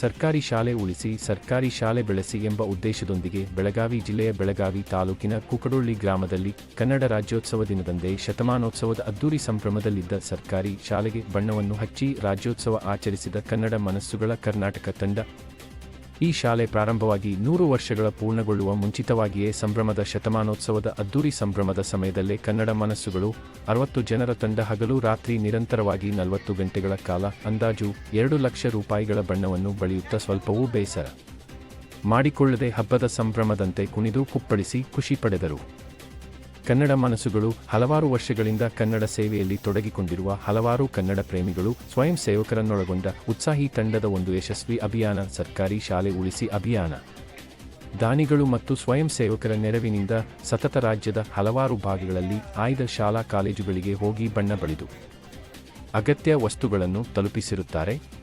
ಸರ್ಕಾರಿ ಶಾಲೆ ಉಳಿಸಿ ಸರ್ಕಾರಿ ಶಾಲೆ ಬೆಳೆಸಿ ಎಂಬ ಉದ್ದೇಶದೊಂದಿಗೆ ಬೆಳಗಾವಿ ಜಿಲ್ಲೆಯ ಬೆಳಗಾವಿ ತಾಲೂಕಿನ ಕುಕಡೊಳ್ಳಿ ಗ್ರಾಮದಲ್ಲಿ ಕನ್ನಡ ರಾಜ್ಯೋತ್ಸವ ದಿನದಂದೇ ಶತಮಾನೋತ್ಸವದ ಅದ್ದೂರಿ ಸಂಭ್ರಮದಲ್ಲಿದ್ದ ಸರ್ಕಾರಿ ಶಾಲೆಗೆ ಬಣ್ಣವನ್ನು ಹಚ್ಚಿ ರಾಜ್ಯೋತ್ಸವ ಆಚರಿಸಿದ ಕನ್ನಡ ಮನಸ್ಸುಗಳ ಕರ್ನಾಟಕ ತಂಡ ಈ ಶಾಲೆ ಪ್ರಾರಂಭವಾಗಿ ನೂರು ವರ್ಷಗಳ ಪೂರ್ಣಗೊಳ್ಳುವ ಮುಂಚಿತವಾಗಿಯೇ ಸಂಭ್ರಮದ ಶತಮಾನೋತ್ಸವದ ಅದ್ದೂರಿ ಸಂಭ್ರಮದ ಸಮಯದಲ್ಲೇ ಕನ್ನಡ ಮನಸ್ಸುಗಳು, ಅರವತ್ತು ಜನರ ತಂಡ ಹಗಲು ರಾತ್ರಿ ನಿರಂತರವಾಗಿ ನಲವತ್ತು ಗಂಟೆಗಳ ಕಾಲ ಅಂದಾಜು ಎರಡು ಲಕ್ಷ ರೂಪಾಯಿಗಳ ಬಣ್ಣವನ್ನು ಬಳಿಯುತ್ತಾ ಸ್ವಲ್ಪವೂ ಬೇಸರ ಮಾಡಿಕೊಳ್ಳದೆ ಹಬ್ಬದ ಸಂಭ್ರಮದಂತೆ ಕುಣಿದು ಕುಪ್ಪಳಿಸಿ ಖುಷಿ ಪಡೆದರು. ಕನ್ನಡ ಮನಸ್ಸುಗಳು ಹಲವಾರು ವರ್ಷಗಳಿಂದ ಕನ್ನಡ ಸೇವೆಯಲ್ಲಿ ತೊಡಗಿಕೊಂಡಿರುವ ಹಲವಾರು ಕನ್ನಡ ಪ್ರೇಮಿಗಳು ಸ್ವಯಂ ಸೇವಕರನ್ನೊಳಗೊಂಡ ಉತ್ಸಾಹಿ ತಂಡದ ಒಂದು ಯಶಸ್ವಿ ಅಭಿಯಾನ ಸರ್ಕಾರಿ ಶಾಲೆ ಉಳಿಸಿ ಅಭಿಯಾನ. ದಾನಿಗಳು ಮತ್ತು ಸ್ವಯಂ ಸೇವಕರ ನೆರವಿನಿಂದ ಸತತ ರಾಜ್ಯದ ಹಲವಾರು ಭಾಗಗಳಲ್ಲಿ ಆಯ್ದ ಶಾಲಾ ಕಾಲೇಜುಗಳಿಗೆ ಹೋಗಿ ಬಣ್ಣ ಬಳಿದು ಅಗತ್ಯ ವಸ್ತುಗಳನ್ನು ತಲುಪಿಸಿರುತ್ತಾರೆ.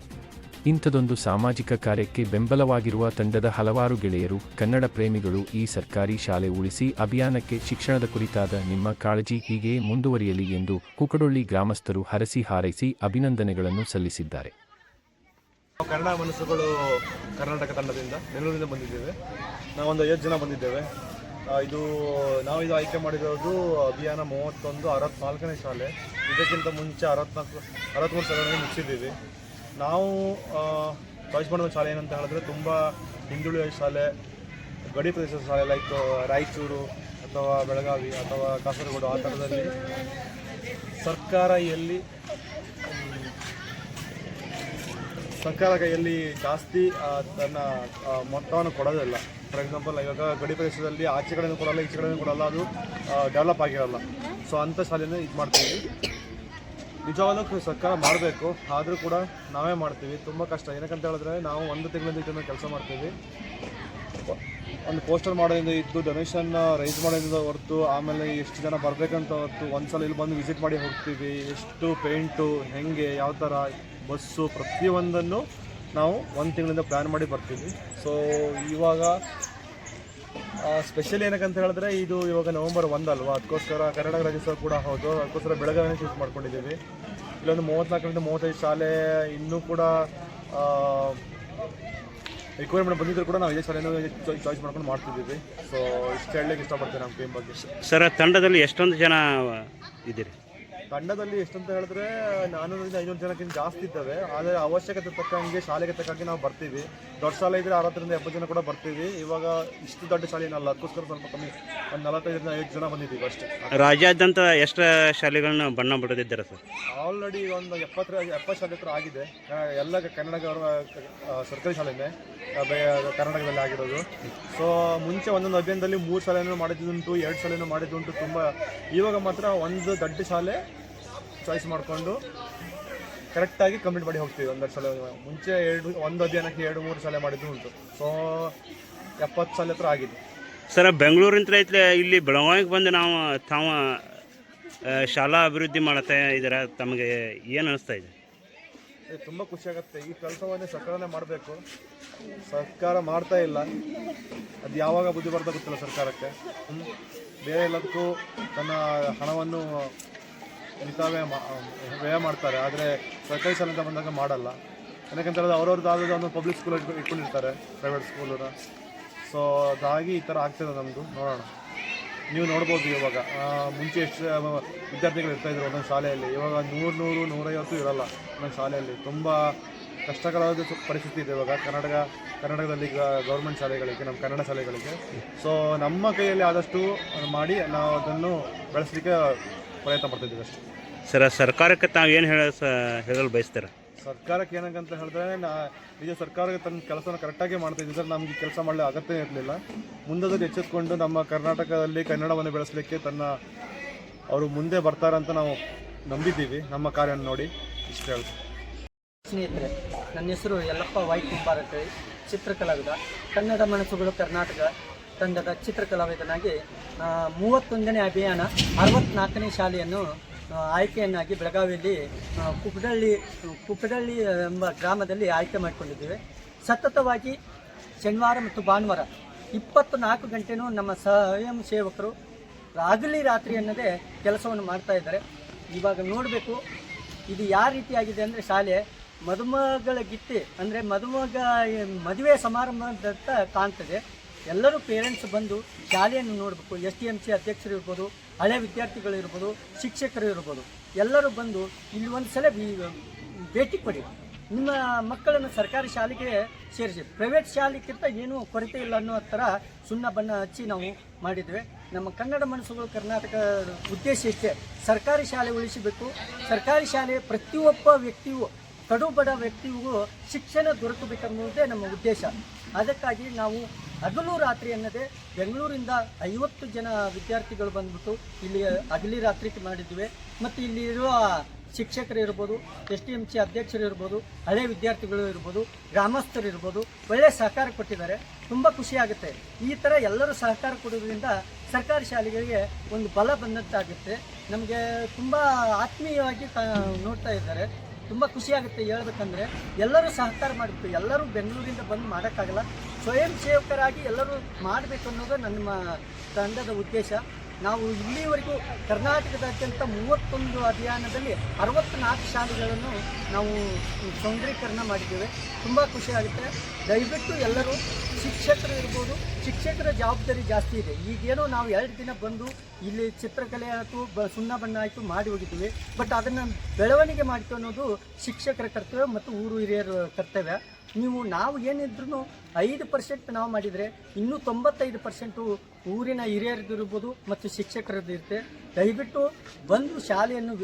ಇಂಥದೊಂದು ಸಾಮಾಜಿಕ ಕಾರ್ಯಕ್ಕೆ ಬೆಂಬಲವಾಗಿರುವ ತಂಡದ ಹಲವಾರು ಗೆಳೆಯರು, ಕನ್ನಡ ಪ್ರೇಮಿಗಳು ಈ ಸರ್ಕಾರಿ ಶಾಲೆ ಉಳಿಸಿ ಅಭಿಯಾನಕ್ಕೆ ಶಿಕ್ಷಣದ ಕುರಿತಾದ ನಿಮ್ಮ ಕಾಳಜಿ ಹೀಗೆಯೇ ಮುಂದುವರಿಯಲಿ ಎಂದು ಕುಕಡೊಳ್ಳಿ ಗ್ರಾಮಸ್ಥರು ಹರಸಿ ಹಾರೈಸಿ ಅಭಿನಂದನೆಗಳನ್ನು ಸಲ್ಲಿಸಿದ್ದಾರೆ. ಕನ್ನಡ ಮನಸ್ಸುಗಳು ಕರ್ನಾಟಕ ತಂಡದಿಂದ ಬೆಂಗಳೂರಿಂದ ಬಂದಿದ್ದೇವೆ. ನಾವೊಂದು ಐವತ್ತು ಜನ ಬಂದಿದ್ದೇವೆ. ಇದು ನಾವು ಇದು ಆಯ್ಕೆ ಮಾಡಿರೋದು ಅಭಿಯಾನ ಮೂವತ್ತೊಂದು ಅರವತ್ನಾಲ್ಕನೇ ಶಾಲೆ. ಇದಕ್ಕಿಂತ ಮುಂಚೆ ಅರವತ್ನಾಲ್ಕು ಅರವತ್ತ್ಮೂರು ಶಾಲೆಗಳನ್ನು ಮುಗಿಸಿದ್ದೀವಿ ನಾವು ಚಾಯ್ಸ್ ಮಾಡಿದ ಶಾಲೆ ಏನಂತ ಹೇಳಿದ್ರೆ ತುಂಬ ಹಿಂದುಳಿದ ಶಾಲೆ, ಗಡಿ ಪ್ರದೇಶದ ಶಾಲೆ ಲೈಕ್ ರಾಯಚೂರು ಅಥವಾ ಬೆಳಗಾವಿ ಅಥವಾ ಕಾಸರಗೋಡು ಆ ಥರದಲ್ಲಿ ಸರ್ಕಾರ ಎಲ್ಲಿ ಸರ್ಕಾರ ಕೈಯಲ್ಲಿ ಜಾಸ್ತಿ ತನ್ನ ಮೊತ್ತವನ್ನು ಕೊಡೋದಿಲ್ಲ. ಫಾರ್ ಎಕ್ಸಾಂಪಲ್ ಇವಾಗ ಗಡಿ ಪ್ರದೇಶದಲ್ಲಿ ಆಚೆ ಕಡೆನೂ ಕೊಡಲ್ಲ ಈಚೆ ಕಡೆನೂ ಕೊಡಲ್ಲ, ಅದು ಡೆವಲಪ್ ಆಗಿರಲ್ಲ. ಸೊ ಅಂಥ ಶಾಲೆನ ಇದು ಮಾಡ್ತೀವಿ ನಿಜವಾಗ್ಲೂ ಸರ್ಕಾರ ಮಾಡಬೇಕು. ಆದರೂ ಕೂಡ ನಾವೇ ಮಾಡ್ತೀವಿ. ತುಂಬ ಕಷ್ಟ. ಏನಕ್ಕಂತ ಹೇಳಿದ್ರೆ ನಾವು ಒಂದು ತಿಂಗಳಿಂದ ಇದನ್ನು ಕೆಲಸ ಮಾಡ್ತೀವಿ. ಒಂದು ಪೋಸ್ಟರ್ ಮಾಡೋದ್ರಿಂದ ಇದ್ದು ಡೊನೇಷನ್ ರೈಸ್ ಮಾಡೋದ್ರಿಂದ ಹೊರತು ಆಮೇಲೆ ಎಷ್ಟು ಜನ ಬರಬೇಕಂತ ಹೊರತು ಒಂದ್ಸಲ ಇಲ್ಲಿ ಬಂದು ವಿಸಿಟ್ ಮಾಡಿ ಹೋಗ್ತೀವಿ. ಎಷ್ಟು ಪೇಂಟು ಹೆಂಗೆ, ಯಾವ ಥರ ಬಸ್ಸು, ಪ್ರತಿಯೊಂದನ್ನು ನಾವು ಒಂದು ತಿಂಗಳಿಂದ ಪ್ಲ್ಯಾನ್ ಮಾಡಿ ಬರ್ತೀವಿ. ಸೊ ಇವಾಗ ಸ್ಪೆಷಲ್ ಏನಕ್ಕಂತ ಹೇಳಿದ್ರೆ ಇದು ಇವಾಗ ನವಂಬರ್ ಒಂದಲ್ವಾ ಅದಕ್ಕೋಸ್ಕರ ಕರ್ನಾಟಕ ರಾಜ್ಯೋತ್ಸವ ಕೂಡ ಹೌದು. ಅದಕ್ಕೋಸ್ಕರ ಬೆಳಗಾವಿನ ಚೂಸ್ ಮಾಡ್ಕೊಂಡಿದ್ದೀವಿ. ಇಲ್ಲೊಂದು ಮೂವತ್ತ್ನಾಲ್ಕರಿಂದ ಮೂವತ್ತೈದು ಶಾಲೆ, ಇನ್ನೂ ಕೂಡ ರಿಕ್ವೈರ್ಮೆಂಟ್ ಬಂದಿದ್ರು ಕೂಡ ನಾವು ಇದೇ ಶಾಲೆನೂ ಚಾಯ್ಸ್ ಮಾಡ್ಕೊಂಡು ಮಾಡ್ತಿದ್ದೀವಿ. ಸೊ ಇಷ್ಟು ಹೇಳಲಿಕ್ಕೆ ಇಷ್ಟಪಡ್ತೀನಿ ನಮ್ಮ ಟೀಮ್ ಬಗ್ಗೆ. ಸರ್ ತಂಡದಲ್ಲಿ ಎಷ್ಟೊಂದು ಜನ ಇದ್ದೀರಿ? ತಂಡದಲ್ಲಿ ಎಷ್ಟಂತ ಹೇಳಿದ್ರೆ ನಾನೂರರಿಂದ ಐನೂರು ಜನಕ್ಕಿಂತ ಜಾಸ್ತಿ ಇದ್ದಾವೆ. ಆದರೆ ಅವಶ್ಯಕತೆ ತಕ್ಕಂಗೆ ಶಾಲೆಗೆ ತಕ್ಕಂಗೆ ನಾವು ಬರ್ತೀವಿ. ದೊಡ್ಡ ಶಾಲೆ ಇದ್ರೆ ಅರವತ್ತರಿಂದ ಎಪ್ಪತ್ತು ಜನ ಕೂಡ ಬರ್ತೀವಿ. ಇವಾಗ ಇಷ್ಟು ದೊಡ್ಡ ಶಾಲೆ ಏನಲ್ಲ ಅದಕ್ಕೋಸ್ಕರ ಸ್ವಲ್ಪ ಕಮ್ಮಿ ಒಂದು ನಲವತ್ತೈದರಿಂದ ಐದು ಜನ ಬಂದಿದ್ದೀವಿ ಅಷ್ಟೇ. ರಾಜ್ಯಾದ್ಯಂತ ಎಷ್ಟು ಶಾಲೆಗಳನ್ನ ಬಣ್ಣ ಬಿಡದಿದ್ದಾರೆ ಸರ್? ಆಲ್ರೆಡಿ ಒಂದು ಎಪ್ಪತ್ತರ ಎಪ್ಪತ್ತು ಶಾಲೆ ಹತ್ರ ಆಗಿದೆ. ಎಲ್ಲ ಕನ್ನಡ ಸರ್ಕಾರಿ ಶಾಲೆನೇ. ಕರ್ನಾಟಕದಲ್ಲಿ ಆಗಿರೋದು. ಸೊ ಮುಂಚೆ ಒಂದೊಂದು ಅಭಿಯಾನದಲ್ಲಿ ಮೂರು ಶಾಲೆನೂ ಮಾಡಿದ್ದುಂಟು ಎರಡು ಶಾಲೆನೂ ಮಾಡಿದ್ದುಂಟು ತುಂಬ. ಇವಾಗ ಮಾತ್ರ ಒಂದು ದೊಡ್ಡ ಶಾಲೆ ಚಾಯ್ಸ್ ಮಾಡಿಕೊಂಡು ಕರೆಕ್ಟಾಗಿ ಕಂಪ್ಲೀಟ್ ಮಾಡಿ ಹೋಗ್ತೀವಿ. ಒಂದೆರಡು ಸಲ ಮುಂಚೆ ಎರಡು ಒಂದು ಅಧ್ಯಯನಕ್ಕೆ ಎರಡು ಮೂರು ಸಲ ಮಾಡಿದ್ದು ಉಂಟು. ಸೊ ಎಪ್ಪತ್ತು ಸಲ ಹತ್ರ ಆಗಿದೆ. ಸರ್ ಬೆಂಗಳೂರಿಂದ ಐತ್ಲೆ ಇಲ್ಲಿ ಬೆಳಗಾವಿಗೆ ಬಂದು ನಾವು ತಾವು ಶಾಲಾ ಅಭಿವೃದ್ಧಿ ಮಾಡತ್ತೆ ಇದರ ತಮಗೆ ಏನು ಅನಿಸ್ತಾ ಇದೆ? ತುಂಬ ಖುಷಿ ಆಗುತ್ತೆ. ಈ ಕೆಲಸವನ್ನೇ ಸರ್ಕಾರನೇ ಮಾಡಬೇಕು. ಸರ್ಕಾರ ಮಾಡ್ತಾ ಇಲ್ಲ. ಅದು ಯಾವಾಗ ಬುದ್ಧಿ ಬರ್ತಾ ಗೊತ್ತಿಲ್ಲ ಸರ್ಕಾರಕ್ಕೆ. ಬೇರೆ ಎಲ್ಲದಕ್ಕೂ ತನ್ನ ಹಣವನ್ನು ಮಿತಾವ್ಯಯ ವ್ಯಯ ಮಾಡ್ತಾರೆ, ಆದರೆ ಸರ್ಕಾರಿ ಶಾಲೆಯಿಂದ ಬಂದಾಗ ಮಾಡಲ್ಲ. ಏನಕ್ಕಂತ ಹೇಳಿದ್ರೆ ಅವ್ರವ್ರದ್ದು ಒಂದು ಪಬ್ಲಿಕ್ ಸ್ಕೂಲ್ ಇಟ್ಕೊಂಡಿರ್ತಾರೆ ಪ್ರೈವೇಟ್ ಸ್ಕೂಲನ್ನ ಸೊ ಅದಾಗಿ ಈ ಥರ ಆಗ್ತಿದೆ ನಮ್ಮದು ನೋಡೋಣ. ನೀವು ನೋಡ್ಬೋದು ಇವಾಗ. ಮುಂಚೆ ಎಷ್ಟು ವಿದ್ಯಾರ್ಥಿಗಳು ಇರ್ತಾಯಿದ್ರು ಒಂದೊಂದು ಶಾಲೆಯಲ್ಲಿ. ಇವಾಗ ನೂರು ನೂರು, ನೂರೈವತ್ತು ಇರೋಲ್ಲ ಒಂದೊಂದು ಶಾಲೆಯಲ್ಲಿ. ತುಂಬ ಕಷ್ಟಕರವಾದ ಪರಿಸ್ಥಿತಿ ಇದೆ ಇವಾಗ. ಕರ್ನಾಟಕ, ಕರ್ನಾಟಕದಲ್ಲಿ ಗೌರ್ಮೆಂಟ್ ಶಾಲೆಗಳಿಗೆ ನಮ್ಮ ಕನ್ನಡ ಶಾಲೆಗಳಿಗೆ. ಸೊ ನಮ್ಮ ಕೈಯಲ್ಲಿ ಆದಷ್ಟು ಮಾಡಿ ನಾವು ಅದನ್ನು ಬೆಳೆಸಲಿಕ್ಕೆ ಪ್ರಯತ್ನ ಪಡ್ತಿದ್ದೀವಿ ಅಷ್ಟೇ. ಸರ್ ಸರ್ಕಾರಕ್ಕೆ ತಾವು ಏನು ಹೇಳ ಹೇಳಲು ಬಯಸ್ತೀರಾ? ಸರ್ಕಾರಕ್ಕೆ ಏನಂತ ಹೇಳಿದ್ರೆ ನಾ ನಿಜ ಸರ್ಕಾರ ತನ್ನ ಕೆಲಸನ ಕರೆಕ್ಟಾಗಿ ಮಾಡ್ತಾ ಸರ್. ನಮಗೆ ಕೆಲಸ ಮಾಡಲಿ ಅಗತ್ಯ ಇರಲಿಲ್ಲ. ಮುಂದದಲ್ಲಿ ಎಚ್ಚೆತ್ಕೊಂಡು ನಮ್ಮ ಕರ್ನಾಟಕದಲ್ಲಿ ಕನ್ನಡವನ್ನು ಬೆಳೆಸಲಿಕ್ಕೆ ತನ್ನ ಅವರು ಮುಂದೆ ಬರ್ತಾರಂತ ನಾವು ನಂಬಿದ್ದೀವಿ. ನಮ್ಮ ಕಾರ್ಯವನ್ನು ನೋಡಿ ಇಷ್ಟು ಹೇಳ್ತೀವಿ ಸ್ನೇಹಿತರೆ ನನ್ನ ಹೆಸರು ಯಲ್ಲಪ್ಪ ವೈ ಕುಂಬಾರ ಅಂತೇಳಿ ಚಿತ್ರಕಲಾವಿದ ಕನ್ನಡ ಮನಸ್ಸುಗಳು ಕರ್ನಾಟಕ. ತಂಡದ ಚಿತ್ರಕಲಾವಿದನಾಗಿ ಕಲಾವಿದನಾಗಿ ಮೂವತ್ತೊಂದನೇ ಅಭಿಯಾನ, ಅರವತ್ನಾಲ್ಕನೇ ಶಾಲೆಯನ್ನು ಆಯ್ಕೆಯನ್ನಾಗಿ ಬೆಳಗಾವಿಯಲ್ಲಿ ಕುಪ್ಪಡಳ್ಳಿ ಕುಕ್ಕಡಳ್ಳಿ ಎಂಬ ಗ್ರಾಮದಲ್ಲಿ ಆಯ್ಕೆ ಮಾಡಿಕೊಂಡಿದ್ದೇವೆ. ಸತತವಾಗಿ ಶನಿವಾರ ಮತ್ತು ಭಾನುವಾರ ಇಪ್ಪತ್ತು ನಾಲ್ಕು ಗಂಟೆನೂ ನಮ್ಮ ಸ್ವಯಂ ಸೇವಕರು ಹಗಲಿ ರಾತ್ರಿ ಅನ್ನದೇ ಕೆಲಸವನ್ನು ಮಾಡ್ತಾ ಇದ್ದಾರೆ. ಇವಾಗ ನೋಡಬೇಕು, ಇದು ಯಾವ ರೀತಿಯಾಗಿದೆ ಅಂದರೆ ಶಾಲೆ ಮದುಮಗಳ ಗಿತ್ತಿ, ಅಂದರೆ ಮದುಮಗ ಮದುವೆ ಸಮಾರಂಭದಂತ ಕಾಣ್ತದೆ. ಎಲ್ಲರೂ ಪೇರೆಂಟ್ಸ್ ಬಂದು ಶಾಲೆಯನ್ನು ನೋಡಬೇಕು. ಎಸ್ ಟಿ ಎಂ ಸಿ ಅಧ್ಯಕ್ಷರು ಇರ್ಬೋದು, ಹಳೆ ವಿದ್ಯಾರ್ಥಿಗಳು ಇರ್ಬೋದು, ಶಿಕ್ಷಕರು ಇರ್ಬೋದು, ಎಲ್ಲರೂ ಬಂದು ಇಲ್ಲಿ ಒಂದು ಸಲ ಭೇಟಿ ಕೊಡಿ. ನಿಮ್ಮ ಮಕ್ಕಳನ್ನು ಸರ್ಕಾರಿ ಶಾಲೆಗೆ ಸೇರಿಸಿ. ಪ್ರೈವೇಟ್ ಶಾಲೆಗಿಂತ ಏನೂ ಕೊರತೆ ಇಲ್ಲ ಅನ್ನೋ ಥರ ಸುಣ್ಣ ಬಣ್ಣ ಹಚ್ಚಿ ನಾವು ಮಾಡಿದ್ವಿ. ನಮ್ಮ ಕನ್ನಡ ಮನಸ್ಸುಗಳು ಕರ್ನಾಟಕ ಉದ್ದೇಶ ಇಷ್ಟೇ ಸರ್ಕಾರಿ ಶಾಲೆ ಉಳಿಸಬೇಕು. ಸರ್ಕಾರಿ ಶಾಲೆ ಪ್ರತಿಯೊಬ್ಬ ವ್ಯಕ್ತಿಯು, ಕಡು ಬಡ ವ್ಯಕ್ತಿಗೂ ಶಿಕ್ಷಣ ದೊರಕಬೇಕನ್ನುವುದೇ ನಮ್ಮ ಉದ್ದೇಶ. ಅದಕ್ಕಾಗಿ ನಾವು ಹಗಲು ರಾತ್ರಿ ಅನ್ನದೇ ಬೆಂಗಳೂರಿಂದ ಐವತ್ತು ಜನ ವಿದ್ಯಾರ್ಥಿಗಳು ಬಂದ್ಬಿಟ್ಟು ಇಲ್ಲಿ ಹಗಲಿ ರಾತ್ರಿ ಮಾಡಿದ್ವಿ. ಮತ್ತು ಇಲ್ಲಿ ಇರುವ ಶಿಕ್ಷಕರು ಇರ್ಬೋದು, ಎಸ್ ಡಿ ಎಂ ಸಿ ಅಧ್ಯಕ್ಷರು ಇರ್ಬೋದು, ಹಳೆ ವಿದ್ಯಾರ್ಥಿಗಳು ಇರ್ಬೋದು, ಗ್ರಾಮಸ್ಥರು ಇರ್ಬೋದು ಒಳ್ಳೆಯ ಸಹಕಾರ ಕೊಟ್ಟಿದ್ದಾರೆ. ತುಂಬ ಖುಷಿಯಾಗುತ್ತೆ ಈ ಥರ ಎಲ್ಲರೂ ಸಹಕಾರ ಕೊಡೋದ್ರಿಂದ ಸರ್ಕಾರಿ ಶಾಲೆಗಳಿಗೆ ಒಂದು ಬಲ ಬಂದಂತಾಗುತ್ತೆ. ನಮಗೆ ತುಂಬ ಆತ್ಮೀಯವಾಗಿ ನೋಡ್ತಾ ಇದ್ದಾರೆ. ತುಂಬ ಖುಷಿಯಾಗುತ್ತೆ ಹೇಳ್ಬೇಕಂದ್ರೆ ಎಲ್ಲರೂ ಸಹಕಾರ ಮಾಡಬೇಕು ಎಲ್ಲರೂ ಬೆಂಗಳೂರಿಂದ ಬಂದು ಮಾಡೋಕ್ಕಾಗಲ್ಲ. ಸ್ವಯಂ ಸೇವಕರಾಗಿ ಎಲ್ಲರೂ ಮಾಡಬೇಕು ಅನ್ನೋದು ನಮ್ಮ ತಂಡದ ಉದ್ದೇಶ. ನಾವು ಇಲ್ಲಿವರೆಗೂ ಕರ್ನಾಟಕದಾದ್ಯಂತ ಮೂವತ್ತೊಂದು ಅಭಿಯಾನದಲ್ಲಿ ಅರವತ್ತ್ನಾಲ್ಕು ಶಾಲೆಗಳನ್ನು ನಾವು ಸೌಂದರೀಕರಣ ಮಾಡಿದ್ದೇವೆ. ತುಂಬ ಖುಷಿಯಾಗುತ್ತೆ ದಯವಿಟ್ಟು ಎಲ್ಲರೂ ಶಿಕ್ಷಕರು ಇರ್ಬೋದು, ಶಿಕ್ಷಕರ ಜವಾಬ್ದಾರಿ ಜಾಸ್ತಿ ಇದೆ. ಈಗೇನು ನಾವು ಎರಡು ದಿನ ಬಂದು ಇಲ್ಲಿ ಚಿತ್ರಕಲೆ ಆಯಿತು, ಬ ಸುಣ್ಣ ಬಣ್ಣ ಆಯಿತು ಮಾಡಿ ಹೋಗಿದ್ದೀವಿ. ಬಟ್ ಅದನ್ನು ಬೆಳವಣಿಗೆ ಮಾಡ್ತು ಅನ್ನೋದು ಶಿಕ್ಷಕರ ಕರ್ತವ್ಯ ಮತ್ತು ಊರು ಹಿರಿಯರ ಕರ್ತವ್ಯ. ನೀವು ನಾವು ಏನಿದ್ರು ಐದು ಪರ್ಸೆಂಟ್ ನಾವು ಮಾಡಿದರೆ ಇನ್ನೂ ತೊಂಬತ್ತೈದು ಪರ್ಸೆಂಟು ಊರಿನ ಹಿರಿಯರದ್ದು ಇರ್ಬೋದು ಮತ್ತು ಶಿಕ್ಷಕರದ್ದು ಇರುತ್ತೆ ದಯವಿಟ್ಟು ಬಂದು ಶಾಲೆಯನ್ನು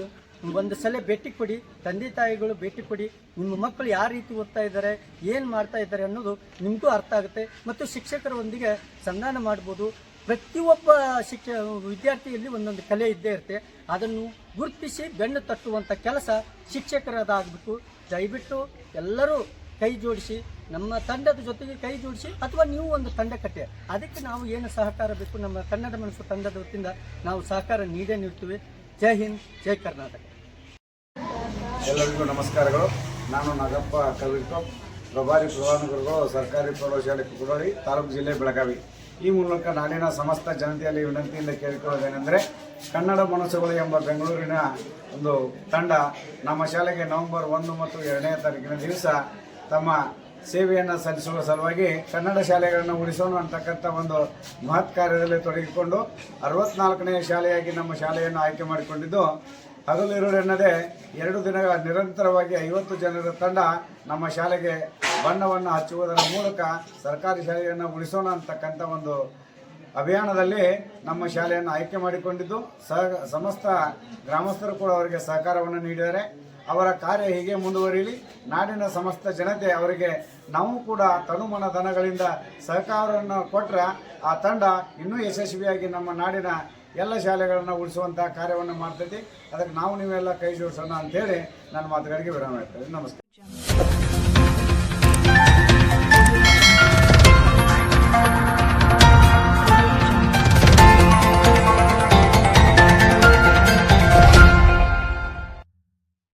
ಒಂದು ಸಲ ಭೇಟಿ ಕೊಡಿ, ತಂದೆ ತಾಯಿಗಳು ಭೇಟಿ ಕೊಡಿ, ನಿಮ್ಮ ಮಕ್ಕಳು ಯಾವ ರೀತಿ ಓದ್ತಾ ಇದ್ದಾರೆ, ಏನು ಮಾಡ್ತಾ ಇದ್ದಾರೆ ಅನ್ನೋದು ನಿಮಗೂ ಅರ್ಥ ಆಗುತ್ತೆ. ಮತ್ತು ಶಿಕ್ಷಕರೊಂದಿಗೆ ಸಂಧಾನ ಮಾಡ್ಬೋದು. ಪ್ರತಿಯೊಬ್ಬ ಶಿಕ್ಷ ವಿದ್ಯಾರ್ಥಿಯಲ್ಲಿ ಒಂದೊಂದು ಕಲೆ ಇದ್ದೇ ಇರುತ್ತೆ. ಅದನ್ನು ಗುರುತಿಸಿ ಬೆನ್ನು ತಟ್ಟುವಂಥ ಕೆಲಸ ಶಿಕ್ಷಕರದಾಗಬೇಕು ದಯವಿಟ್ಟು ಎಲ್ಲರೂ ಕೈ ಜೋಡಿಸಿ, ನಮ್ಮ ತಂಡದ ಜೊತೆಗೆ ಕೈ ಜೋಡಿಸಿ ಅಥವಾ ನೀವು ಒಂದು ತಂಡ ಕಟ್ಟೆ. ಅದಕ್ಕೆ ನಾವು ಏನು ಸಹಕಾರ ಬೇಕು? ನಮ್ಮ ಕನ್ನಡ ಮನಸ್ಸು ತಂಡದ ವತಿಯಿಂದ ನಾವು ಸಹಕಾರ ನೀಡೇ ನೀಡ್ತೀವಿ. ಜೈ ಹಿಂದ್, ಜೈ ಕರ್ನಾಟಕ. ಎಲ್ಲರಿಗೂ ನಮಸ್ಕಾರಗಳು. ನಾನು ನಾಗಪ್ಪ ಕವಿ ಪ್ರಭಾರಿ ಪ್ರಧಾನಗುರುಗಳು, ಸರ್ಕಾರಿ ಪ್ರೌಢಶಾಲೆ ಕುಡೋಳಿ ತಾಲೂಕು ಜಿಲ್ಲೆ ಬೆಳಗಾವಿ. ಈ ಮೂಲಕ ನಾಡಿನ ಸಮಸ್ತ ಜನತೆಯಲ್ಲಿ ವಿನಂತಿಯಿಂದ ಕೇಳಿಕೊಳ್ಳೋದೇನೆಂದರೆ, ಕನ್ನಡ ಮನಸ್ಸುಗಳು ಎಂಬ ಬೆಂಗಳೂರಿನ ಒಂದು ತಂಡ ನಮ್ಮ ಶಾಲೆಗೆ ನವೆಂಬರ್ ಒಂದು ಮತ್ತು ಎರಡನೇ ತಾರೀಕಿನ ದಿವಸ ತಮ್ಮ ಸೇವೆಯನ್ನು ಸಲ್ಲಿಸುವ ಸಲುವಾಗಿ ಕನ್ನಡ ಶಾಲೆಗಳನ್ನು ಉಳಿಸೋಣ ಅಂತಕ್ಕಂಥ ಒಂದು ಮಹತ್ ಕಾರ್ಯದಲ್ಲಿ ತೊಡಗಿಕೊಂಡು ಅರವತ್ನಾಲ್ಕನೇ ಶಾಲೆಯಾಗಿ ನಮ್ಮ ಶಾಲೆಯನ್ನು ಆಯ್ಕೆ ಮಾಡಿಕೊಂಡಿದ್ದು ಹಗಲಿರುಳೆನ್ನದೆ ಎರಡು ದಿನಗಳ ನಿರಂತರವಾಗಿ ಐವತ್ತು ಜನರ ತಂಡ ನಮ್ಮ ಶಾಲೆಗೆ ಬಣ್ಣವನ್ನು ಹಚ್ಚುವುದರ ಮೂಲಕ ಸರ್ಕಾರಿ ಶಾಲೆಯನ್ನು ಉಳಿಸೋಣ ಅಂತಕ್ಕಂಥ ಒಂದು ಅಭಿಯಾನದಲ್ಲಿ ನಮ್ಮ ಶಾಲೆಯನ್ನು ಆಯ್ಕೆ ಮಾಡಿಕೊಂಡಿದ್ದು ಸಮಸ್ತ ಗ್ರಾಮಸ್ಥರು ಕೂಡ ಅವರಿಗೆ ಸಹಕಾರವನ್ನು ನೀಡಿದ್ದಾರೆ. ಅವರ ಕಾರ್ಯ ಹೀಗೆ ಮುಂದುವರಿಯಲಿ. ನಾಡಿನ ಸಮಸ್ತ ಜನತೆ ಅವರಿಗೆ ನಾವು ಕೂಡ ತನುಮನ ಧನಗಳಿಂದ ಸಹಕಾರವನ್ನು ಕೊಟ್ಟರೆ ಆ ತಂಡ ಇನ್ನೂ ಯಶಸ್ವಿಯಾಗಿ ನಮ್ಮ ನಾಡಿನ ಎಲ್ಲ ಶಾಲೆಗಳನ್ನು ಉಳಿಸುವಂಥ ಕಾರ್ಯವನ್ನು ಮಾಡ್ತೈತಿ. ಅದಕ್ಕೆ ನಾವು ನೀವೆಲ್ಲ ಕೈ ಜೋಡಿಸೋಣ ಅಂತೇಳಿ ನನ್ನ ಮಾತುಗಳಿಗೆ ವಿರಾಮ ಇರ್ತದೆ ನಮಸ್ಕಾರ.